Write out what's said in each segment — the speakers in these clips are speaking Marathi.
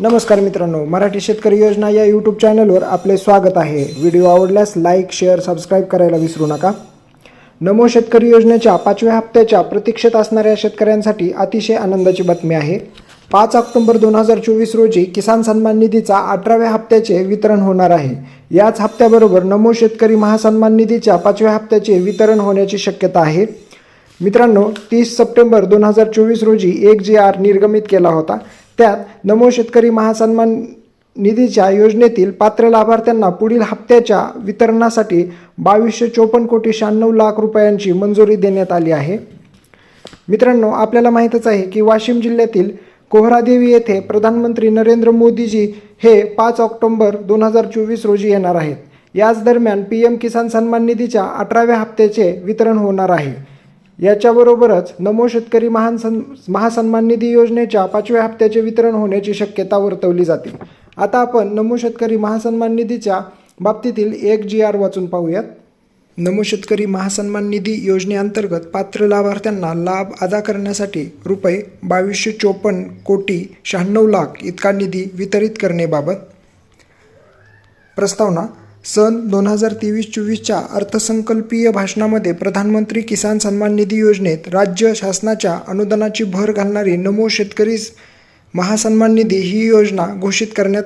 नमस्कार मित्रांनो मराठी शेतकरी योजना या यूट्यूब चॅनलवर आपले स्वागत आहे. व्हिडिओ आवडल्यास लाईक शेअर सबस्क्राईब करायला विसरू नका. नमो शेतकरी योजनेच्या पाचव्या हप्त्याच्या प्रतीक्षेत असणाऱ्या शेतकऱ्यांसाठी अतिशय आनंदाची बातमी आहे. पाच ऑक्टोबर दोन हजार चोवीस रोजी किसान सन्मान निधीचा अठराव्या हप्त्याचे वितरण होणार आहे. याच हप्त्याबरोबर नमो शेतकरी महासन्मान निधीच्या पाचव्या हप्त्याचे वितरण होण्याची शक्यता आहे. मित्रांनो तीस सप्टेंबर दोन हजार चोवीस रोजी एक जी आर निर्गमित केला होता. त्यात नमो शेतकरी महासन्मान निधीच्या योजनेतील पात्र लाभार्थ्यांना पुढील हप्त्याच्या वितरणासाठी बावीसशे चोपन्न कोटी शहाण्णव लाख रुपयांची मंजुरी देण्यात आली आहे. मित्रांनो आपल्याला माहीतच आहे की वाशिम जिल्ह्यातील कोहरादेवी येथे प्रधानमंत्री नरेंद्र मोदीजी हे पाच ऑक्टोबर दोन हजार चोवीस रोजी येणार आहेत. याच दरम्यान पी एम किसान सन्मान निधीच्या अठराव्या हप्त्याचे वितरण होणार आहे. याच्याबरोबरच नमो शेतकरी महान महासन्मान निधी योजनेच्या पाचव्या हप्त्याचे वितरण होण्याची शक्यता वर्तवली जाते. आता आपण नमो शेतकरी महासन्मान निधीच्या बाबतीतील एक जी आर वाचून पाहूयात. नमो शेतकरी महासन्मान निधी योजनेअंतर्गत पात्र लाभार्थ्यांना लाभ अदा करण्यासाठी रुपये बावीसशे चोपन्न कोटी शहाण्णव लाख इतका निधी वितरित करण्याबाबत प्रस्तावना सन दोन हजार तेवीस चोवीसच्या अर्थसंकल्पीय भाषणामध्ये प्रधानमंत्री किसान सन्मान निधी योजनेत राज्य शासनाच्या अनुदानाची भर घालणारी नमो शेतकरी महासन्मान निधी ही योजना घोषित करण्यात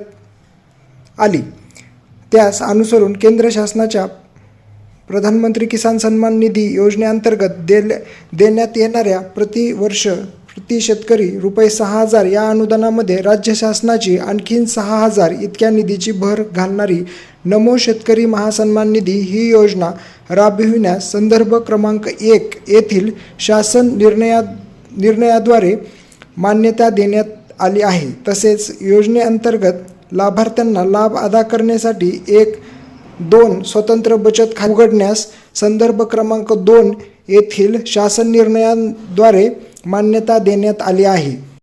आली. त्यास अनुसरून केंद्र शासनाच्या प्रधानमंत्री किसान सन्मान निधी योजनेअंतर्गत देल देण्यात येणाऱ्या प्रतिवर्ष ती शेतकरी रुपये सहा हजार या अनुदानामध्ये राज्य शासनाची आणखीन सहा हजार इतक्या निधीची भर घालणारी नमो शेतकरी महासन्मान निधी ही योजना राबविण्यास संदर्भ क्रमांक एक येथील शासन निर्णया निर्णयाद्वारे मान्यता देण्यात आली आहे. तसेच योजनेअंतर्गत लाभार्थ्यांना लाभ अदा करण्यासाठी एक दोन स्वतंत्र बचत खाते उघडण्यास संदर्भ क्रमांक दोन येथील शासन निर्णयाद्वारे मान्यता देण्यात आली आहे.